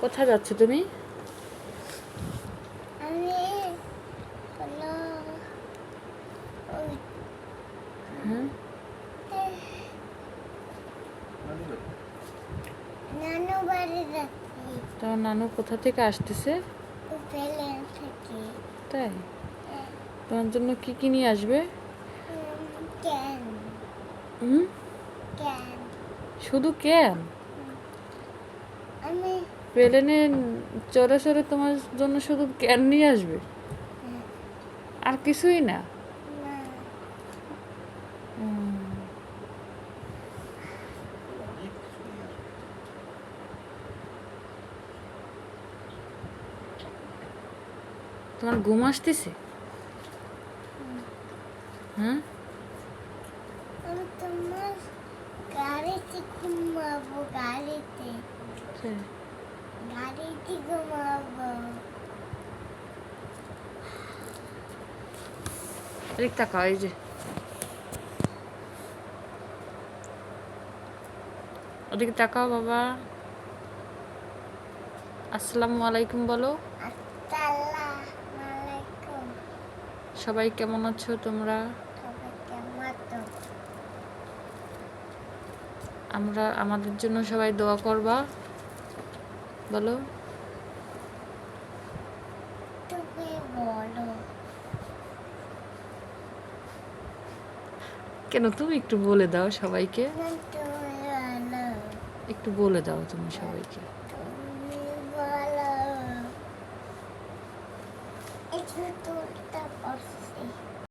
কোথায় যাচ্ছ তুমি? হ্যাঁ তোমার নানু কোথা থেকে আসতেছে? তাই? তোমার জন্য কি কি নিয়ে আসবে? শুধু কেন আমি প্লেনে চড়ে চড়ে তোমার জন্য শুধু ক্যান নিয়ে আসবে? আর কিছুই না? তোমার ঘুম আসতেছে? হ্যাঁ গাড়িতে ঘুমাবো গাড়িতে। তাই। ঘুমাবো। এদিক তাকাও এই যে। ওদিকে তাকাও বাবা। আসসালামু আলাইকুম বলো। সবাই কেমন আছো তোমরা? আমরা আমাদের জন্য সবাই দোয়া করবা। বলো। কেন তুমি একটু বলে দাও সবাইকে। একটু বলে দাও তুমি সবাইকে। একটু